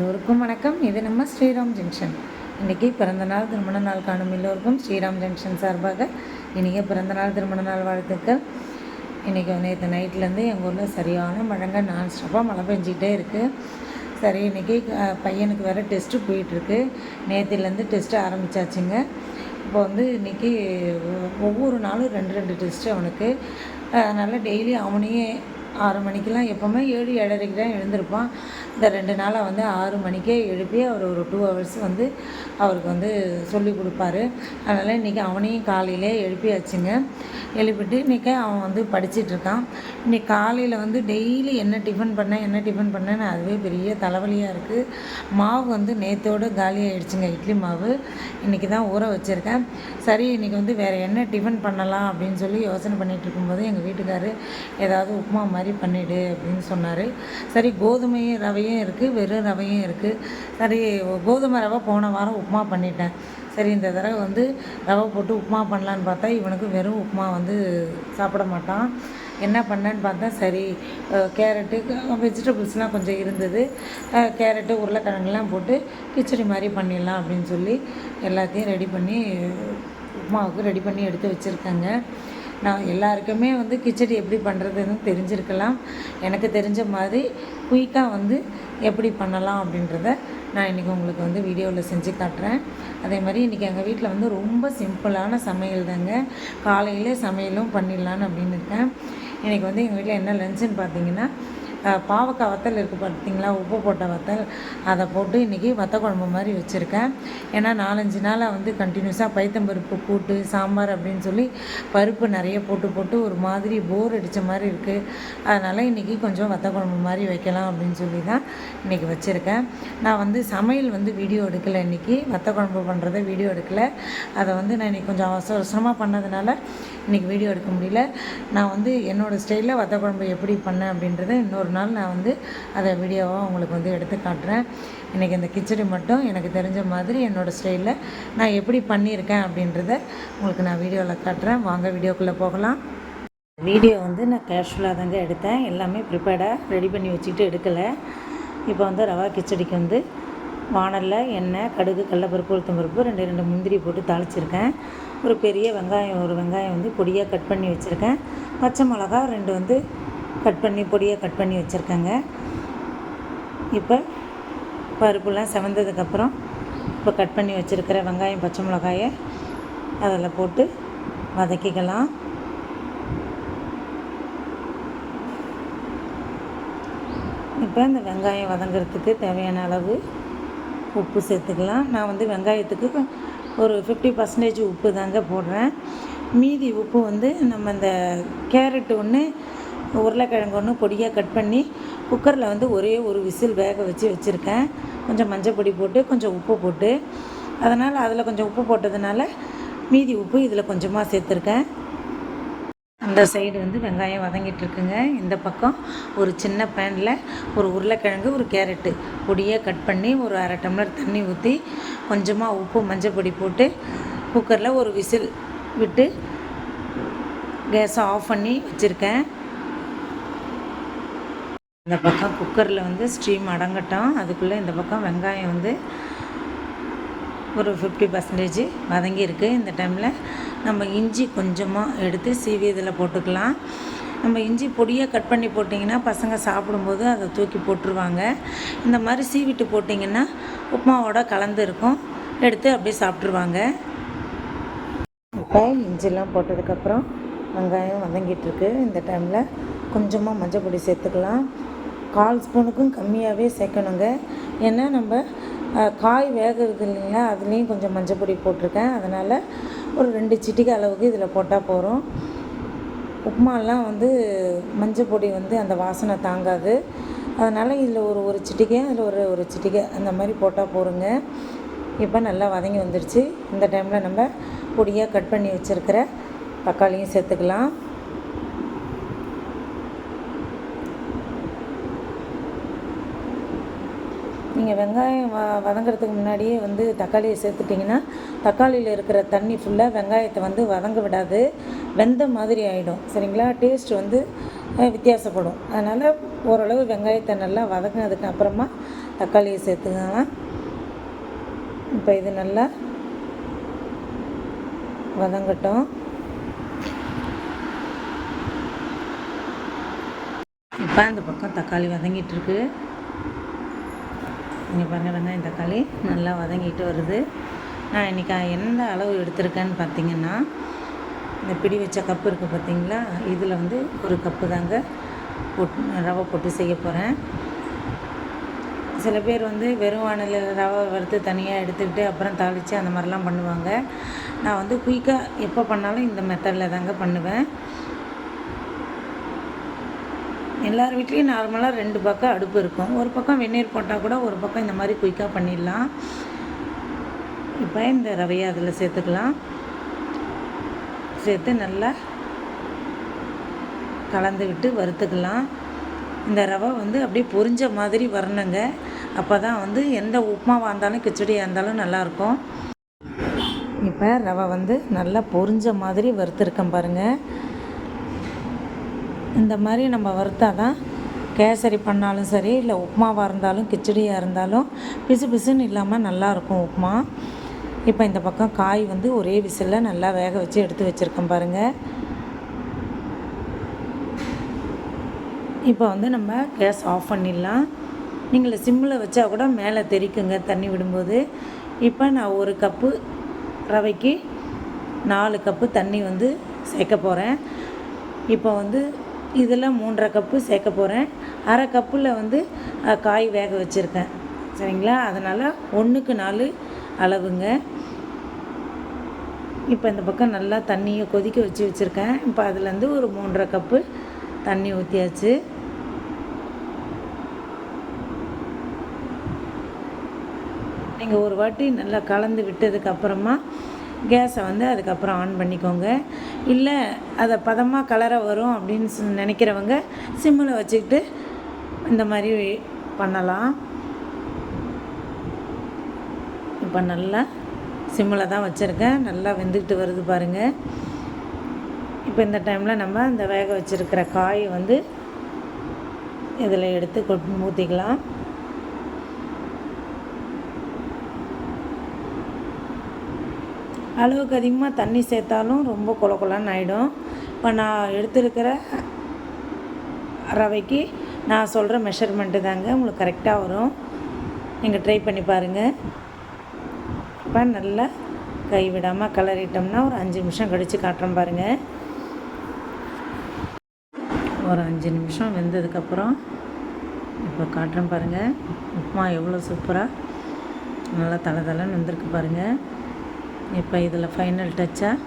எல்லோருக்கும் வணக்கம். இது நம்ம ஸ்ரீராம் ஜங்ஷன். இன்றைக்கி பிறந்தநாள் திருமண நாள் காணும் எல்லோருக்கும் ஸ்ரீராம் ஜங்ஷன் சார்பாக இன்றைக்கி பிறந்தநாள் திருமண நாள் வாழ்த்துக்கள். இன்றைக்கி நேற்று நைட்லேருந்து எங்கள் ஊரில் சரியான மழைங்க நான் ஸ்டாப்பாக மழை பெஞ்சிக்கிட்டே இருக்குது சரி இன்றைக்கி பையனுக்கு வேறு டெஸ்ட்டு போயிட்டுருக்கு. நேற்றுலேருந்து டெஸ்ட்டு ஆரம்பித்தாச்சுங்க இப்போ வந்து இன்றைக்கி ஒவ்வொரு நாளும் ரெண்டு ரெண்டு டெஸ்ட்டு அவனுக்கு. அதனால் டெய்லி அவனையே ஆறு மணிக்கெலாம் எப்போவுமே ஏழு ஏழரைக்கு தான் எழுந்திருப்பான் இந்த ரெண்டு நாளாக வந்து ஆறு மணிக்கே எழுப்பி அவர் ஒரு டூ ஹவர்ஸ் வந்து அவருக்கு வந்து சொல்லி கொடுப்பாரு. அதனால் இன்றைக்கி அவனையும் காலையிலே எழுப்பியாச்சுங்க. எழுப்பிட்டு இன்றைக்கி அவன் வந்து படிச்சுட்டு இருக்கான். இன்றைக்கி காலையில் வந்து டெய்லி என்ன டிஃபன் பண்ணேன் என்ன டிஃபன் பண்ணேன்னு அதுவே பெரிய தலைவலியாக இருக்குது மாவு வந்து நேற்றோடு காலியாகிடுச்சுங்க இட்லி மாவு. இன்றைக்கி தான் ஊற வச்சுருக்கேன். சரி இன்றைக்கி வந்து வேறு என்ன டிஃபன் பண்ணலாம் அப்படின்னு சொல்லி யோசனை பண்ணிகிட்டு இருக்கும்போது எங்கள் வீட்டுக்காரர் ஏதாவது உப்புமா மாதிரி பண்ணிவிடு அப்படின்னு சொன்னார். சரி கோதுமையும் ரவையும் இருக்குது வெறும் ரவையும் இருக்குது சரி கோதுமை ரவை போன வாரம் உப்புமா பண்ணிட்டேன். சரி இந்த தடவை வந்து ரவை போட்டு உப்புமா பண்ணலான்னு பார்த்தா இவனுக்கு வெறும் உப்புமா வந்து சாப்பிட மாட்டான். என்ன பண்ணேன்னு பார்த்தா சரி கேரட்டு வெஜிடபிள்ஸ்லாம் கொஞ்சம் இருந்தது. கேரட்டு உருளைக்கிழங்குலாம் போட்டு கிச்சடி மாதிரி பண்ணிடலாம் அப்படின்னு சொல்லி எல்லாத்தையும் ரெடி பண்ணி உப்புமாவுக்கு ரெடி பண்ணி எடுத்து வச்சுருக்கேங்க. நான் எல்லாருக்குமே வந்து கிச்சடி எப்படி பண்ணுறதுன்னு தெரிஞ்சிருக்கலாம். எனக்கு தெரிஞ்ச மாதிரி குயிக்காக வந்து எப்படி பண்ணலாம் அப்படின்றத நான் இன்றைக்கி உங்களுக்கு வந்து வீடியோவில் செஞ்சு காட்டுறேன். அதே மாதிரி இன்றைக்கி எங்கள் வீட்டில் வந்து ரொம்ப சிம்பிளான சமையல் தாங்க. காலையிலே சமையலும் பண்ணிடலான்னு அப்படின்னு இருக்கேன். இன்றைக்கி வந்து எங்கள் வீட்டில் என்ன லஞ்சுன்னு பார்த்தீங்கன்னா பாவக்காய் வத்தல் இருக்குது பார்த்தீங்களா உப்பு போட்ட வத்தல். அதை போட்டு இன்றைக்கி வத்த குழம்பு மாதிரி வச்சுருக்கேன். ஏன்னா நாலஞ்சு நாளாக வந்து கண்டினியூஸாக பைத்தம்பருப்பு கூட்டு சாம்பார் அப்படின்னு சொல்லி பருப்பு நிறைய போட்டு போட்டு ஒரு மாதிரி போர் அடித்த மாதிரி இருக்குது அதனால் இன்றைக்கி கொஞ்சம் வத்த குழம்பு மாதிரி வைக்கலாம் அப்படின்னு சொல்லி தான் இன்றைக்கி வச்சுருக்கேன். நான் வந்து சமையல் வந்து வீடியோ எடுக்கலை இன்றைக்கி வத்த குழம்பு பண்ணுறத வீடியோ எடுக்கலை. அதை வந்து நான் இன்றைக்கி கொஞ்சம் அவசர அவசரமாக பண்ணதுனால இன்றைக்கி வீடியோ எடுக்க முடியல. நான் வந்து என்னோடய ஸ்டைலில் வத்த குழம்பு எப்படி பண்ணேன் அப்படின்றத இன்னொரு நாள் நான் வந்து அதை வீடியோவாக உங்களுக்கு வந்து எடுத்து காட்டுறேன். இன்றைக்கி இந்த கிச்சடி மட்டும் எனக்கு தெரிஞ்ச மாதிரி என்னோடய ஸ்டைலில் நான் எப்படி பண்ணியிருக்கேன் அப்படின்றத உங்களுக்கு நான் வீடியோவில் காட்டுறேன். வாங்க வீடியோக்குள்ளே போகலாம். வீடியோ வந்து நான் கேஷுவலாக தாங்க எடுத்தேன். எல்லாமே ப்ரிப்பேர்டாக ரெடி பண்ணி வச்சுக்கிட்டு எடுக்கலை. இப்போ வந்து ரவா கிச்சடிக்கு வந்து வானலில் எண்ணெய் கடுகு கடலப்பருப்பு உளுத்தம்பருப்பு ரெண்டு ரெண்டு முந்திரி போட்டு தாளிச்சிருக்கேன். ஒரு பெரிய வெங்காயம் ஒரு வெங்காயம் வந்து பொடியாக கட் பண்ணி வச்சுருக்கேன். பச்சை மிளகா ரெண்டு வந்து கட் பண்ணி பொடியாக கட் பண்ணி வச்சுருக்கேங்க. இப்போ பருப்புலாம் செவந்ததுக்கப்புறம் இப்போ கட் பண்ணி வச்சுருக்கிற வெங்காயம் பச்சை மிளகாயை அதில் போட்டு வதக்கிக்கலாம். இப்போ இந்த வெங்காயம் வதங்கிறதுக்கு தேவையான அளவு உப்பு சேர்த்துக்கலாம். நான் வந்து வெங்காயத்துக்கு ஒரு ஃபிஃப்டி பர்சன்டேஜ் உப்பு தாங்க போடுறேன். மீதி உப்பு வந்து நம்ம இந்த கேரட் ஒன்று உருளைக்கிழங்கு ஒன்று பொடியாக கட் பண்ணி குக்கரில் வந்து ஒரே ஒரு விசில் வேக வச்சு வச்சுருக்கேன். கொஞ்சம் மஞ்சள் பொடி போட்டு கொஞ்சம் உப்பு போட்டு. அதனால் அதில் கொஞ்சம் உப்பு போட்டதுனால மீதி உப்பு இதில் கொஞ்சமாக சேர்த்துருக்கேன். அந்த சைடு வந்து வெங்காயம் வதங்கிட்டு இருக்குங்க. இந்த பக்கம் ஒரு சின்ன பேனில் ஒரு உருளைக்கிழங்கு ஒரு கேரட்டு பொடியாக கட் பண்ணி ஒரு அரை டம்ளர் தண்ணி ஊற்றி கொஞ்சமாக உப்பு மஞ்சள் பொடி போட்டு குக்கரில் ஒரு விசில் விட்டு கேஸை ஆஃப் பண்ணி வச்சுருக்கேன். இந்த பக்கம் குக்கரில் வந்து ஸ்டீம் அடங்கட்டும். அதுக்குள்ளே இந்த பக்கம் வெங்காயம் வந்து ஒரு ஃபிஃப்டி பர்சன்டேஜ் வதங்கியிருக்கு. இந்த டைமில் நம்ம இஞ்சி கொஞ்சமாக எடுத்து சீவி இதில் போட்டுக்கலாம். நம்ம இஞ்சி பொடியாக கட் பண்ணி போட்டிங்கன்னா பசங்க சாப்பிடும்போது அதை தூக்கி போட்டுருவாங்க. இந்த மாதிரி சீவிட்டு போட்டிங்கன்னா உப்புமாவோட கலந்து இருக்கும். எடுத்து அப்படியே சாப்பிட்ருவாங்க இப்போ இஞ்சிலாம் போட்டதுக்கப்புறம் வெங்காயம் வதங்கிட்டுருக்கு இந்த டைமில் கொஞ்சமாக மஞ்சள் பொடி சேர்த்துக்கலாம். கால் ஸ்பூனுக்கும் கம்மியாகவே சேர்க்கணுங்க. ஏன்னா நம்ம காய் வேகிறது இல்லைங்களா? அதுலேயும் கொஞ்சம் மஞ்சள் பொடி போட்டிருக்கேன். அதனால் ஒரு ரெண்டு சிட்டிகை அளவுக்கு இதில் போட்டால் போகிறோம் உப்புமாலாம் வந்து மஞ்சள் பொடி வந்து அந்த வாசனை தாங்காது. அதனால் இதில் ஒரு ஒரு சிட்டிகை அதில் ஒரு ஒரு சிட்டிகை அந்த மாதிரி போட்டால் போகிறோங்க இப்போ நல்லா வதங்கி வந்துடுச்சு இந்த டைமில் நம்ம பொடியாக கட் பண்ணி வச்சுருக்கிற தக்காளியும் சேர்த்துக்கலாம். நீங்கள் வெங்காயம் வ வதங்குறதுக்கு முன்னாடியே வந்து தக்காளியை சேர்த்துட்டிங்கன்னா தக்காளியில் இருக்கிற தண்ணி ஃபுல்லாக வெங்காயத்தை வந்து வதங்க விடாது. வெந்த மாதிரி ஆகிடும் சரிங்களா? டேஸ்ட் வந்து வித்தியாசப்படும். அதனால் ஓரளவு வெங்காயத்தை நல்லா வதங்கினதுக்கு அப்புறமா தக்காளியை சேர்த்துக்கலாம். இப்போ இது நல்லா வதங்கட்டும். இப்போ அந்த பக்கம் தக்காளி வதங்கிட்டு இருக்கு. இங்கே பாருங்க வெங்காயம் தக்காளி நல்லா வதங்கிட்டு வருது. நான் இன்றைக்கி எந்த அளவு எடுத்திருக்கேன்னு பார்த்தீங்கன்னா இந்த பிடி வச்ச கப்பு இருக்குது பார்த்தீங்களா இதில் வந்து ஒரு கப்பு தாங்க போட் ரவை போட்டு செய்ய போகிறேன் சில பேர் வந்து வெறும் வானிலையில் ரவை வறுத்து தனியாக எடுத்துக்கிட்டு அப்புறம் தாளித்து அந்த மாதிரிலாம் பண்ணுவாங்க. நான் வந்து குயிக்காக எப்போ பண்ணாலும் இந்த மெத்தடில் தாங்க பண்ணுவேன். எல்லார் வீட்லேயும் நார்மலாக ரெண்டு பக்கம் அடுப்பு இருக்கும். ஒரு பக்கம் வெந்நீர் போட்டால் கூட ஒரு பக்கம் இந்த மாதிரி குயிக்காக பண்ணிடலாம். இப்போ இந்த ரவையை அதில் சேர்த்துக்கலாம். சேர்த்து நல்லா கலந்துக்கிட்டு வறுத்துக்கலாம். இந்த ரவை வந்து அப்படியே பொரிஞ்ச மாதிரி வரணுங்க. அப்போ தான் வந்து எந்த உப்புமாவாக இருந்தாலும் கிச்சடியாக இருந்தாலும் நல்லாயிருக்கும் இப்போ ரவை வந்து நல்லா பொரிஞ்ச மாதிரி வறுத்துருக்கேன் பாருங்கள் இந்த மாதிரி நம்ம வறுத்தா தான் கேசரி பண்ணாலும் சரி இல்லை உப்புமாவாக இருந்தாலும் கிச்சடியாக இருந்தாலும் பிசு பிசுன்னு இல்லாமல் நல்லாயிருக்கும் உப்புமா. இப்போ இந்த பக்கம் காய் வந்து ஒரே விசிலில் நல்லா வேக வச்சு எடுத்து வச்சுருக்கேன் பாருங்கள் இப்போ வந்து நம்ம கேஸ் ஆஃப் பண்ணிடலாம். நீங்கள் சிம்மில் வச்சா கூட மேலே தெரிக்குங்க தண்ணி விடும்போது. இப்போ நான் ஒரு கப்பு ரவைக்கு நாலு கப்பு தண்ணி வந்து சேர்க்க போகிறேன் இப்போ வந்து இதில் மூன்றரை கப்பு சேர்க்க போகிறேன். அரை கப்பில் வந்து காய் வேக வச்சுருக்கேன். சரிங்களா? அதனால் ஒன்றுக்கு நாலு அளவுங்க. இப்போ இந்த பக்கம் நல்லா தண்ணியை கொதிக்க வச்சு வச்சுருக்கேன். இப்போ அதுலேருந்து ஒரு மூன்றரை கப்பு தண்ணி ஊற்றியாச்சு. நீங்கள் ஒரு வாட்டி நல்லா கலந்து விட்டதுக்கு அப்புறமா கேஸை வந்து அதுக்கப்புறம் ஆன் பண்ணிக்கோங்க. இல்லை அதை பதமாக கலரை வரும் அப்படின்னு சொ- நினைக்கிறவங்க சிம்மில் வச்சுக்கிட்டு இந்த மாதிரி பண்ணலாம். இப்போ நல்லா சிம்மில் தான் வச்சுருக்கேன். நல்லா வெந்துக்கிட்டு வருது பாருங்கள் இப்போ இந்த டைமில் நம்ம இந்த வேக வச்சுருக்கிற காயை வந்து இதில் எடுத்து கொட் ஊற்றிக்கலாம் அளவுக்கு அதிகமாக தண்ணி சேர்த்தாலும் ரொம்ப கொல கொலன்னு ஆகிடும் இப்போ நான் எடுத்திருக்கிற ரவைக்கு நான் சொல்கிற மெஷர்மெண்ட்டு தாங்க உங்களுக்கு கரெக்டாக வரும். நீங்கள் ட்ரை பண்ணி பாருங்கள் இப்போ நல்லா கை விடாமல் ஒரு அஞ்சு நிமிஷம் கழித்து காட்டுறோம் பாருங்கள் ஒரு அஞ்சு நிமிஷம் வெந்ததுக்கப்புறம் இப்போ காட்டுறேன் பாருங்கள் உப்புமா எவ்வளோ சூப்பராக நல்லா தலை தலைன்னு வந்திருக்கு பாருங்கள் இப்போ இதில் ஃபைனல் டச்சாக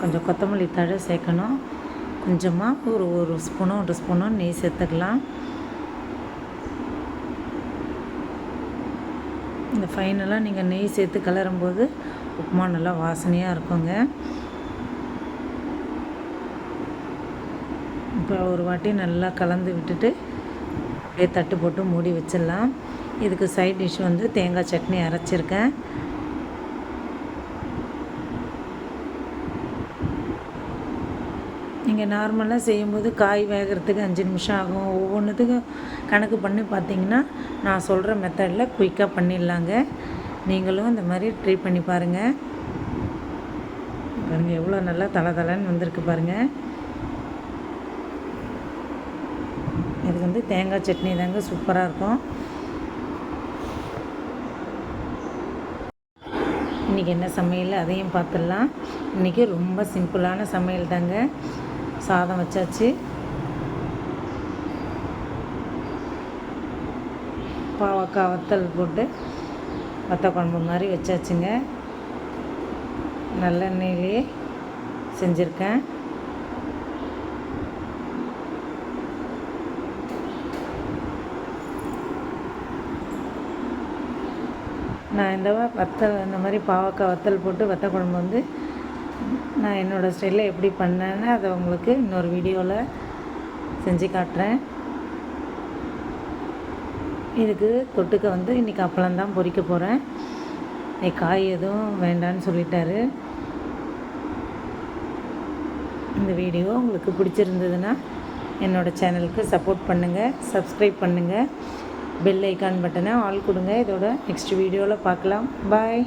கொஞ்சம் கொத்தமல்லி தழை சேர்க்கணும். கொஞ்சமாக ஒரு ஒரு ஸ்பூனும் ஒரு ஸ்பூனும் நெய் சேர்த்துக்கலாம். இந்த ஃபைனலாக நீங்கள் நெய் சேர்த்து கிளறும்போது உப்புமா நல்லா வாசனையாக இருக்குங்க. இப்போ ஒரு வாட்டி நல்லா கலந்து விட்டுட்டு அப்படியே தட்டு போட்டு மூடி வச்சிடலாம். இதுக்கு சைட் டிஷ் வந்து தேங்காய் சட்னி அரைச்சிருக்கேன். நீங்கள் நார்மலாக செய்யும்போது காய் வேகிறதுக்கு அஞ்சு நிமிஷம் ஆகும். ஒவ்வொன்றுத்துக்கும் கணக்கு பண்ணி பார்த்தீங்கன்னா நான் சொல்கிற மெத்தடில் குயிக்காக பண்ணிடலாங்க. நீங்களும் இந்த மாதிரி ட்ரை பண்ணி பாருங்கள் பாருங்கள் எவ்வளோ நல்லா தலை தலைன்னு வந்திருக்கு பாருங்கள் இது வந்து தேங்காய் சட்னி தாங்க சூப்பராக இருக்கும். இன்றைக்கி என்ன சமையல்? அதையும் பார்த்துடலாம் இன்றைக்கி ரொம்ப சிம்பிளான சமையல் தாங்க. சாதம் வச்சாச்சு. பாவக்காய் வத்தல் போட்டு வத்த குழம்பு மாதிரி வச்சாச்சுங்க. நல்லெண்ணெயிலேயே செஞ்சுருக்கேன். நான் இந்த வத்தல் இந்த மாதிரி பாவக்காய் வத்தல் போட்டு வத்த குழம்பு வந்து நான் என்னோடய ஸ்டைலில் எப்படி பண்ணேன்னு அதை உங்களுக்கு இன்னொரு வீடியோவில் செஞ்சு காட்டுறேன். இதுக்கு தொட்டுக்க வந்து இன்றைக்கி அப்பளம் தான் போகிறேன் இன்னைக்கு காய் எதுவும் வேண்டான்னு சொல்லிட்டாரு. இந்த வீடியோ உங்களுக்கு பிடிச்சிருந்ததுன்னா என்னோடய சேனலுக்கு சப்போர்ட் பண்ணுங்கள் சப்ஸ்கிரைப் பண்ணுங்கள் பெல் ஐக்கான் பட்டனை ஆல் கொடுங்க. இதோட நெக்ஸ்ட் வீடியோவில் பார்க்கலாம். பாய்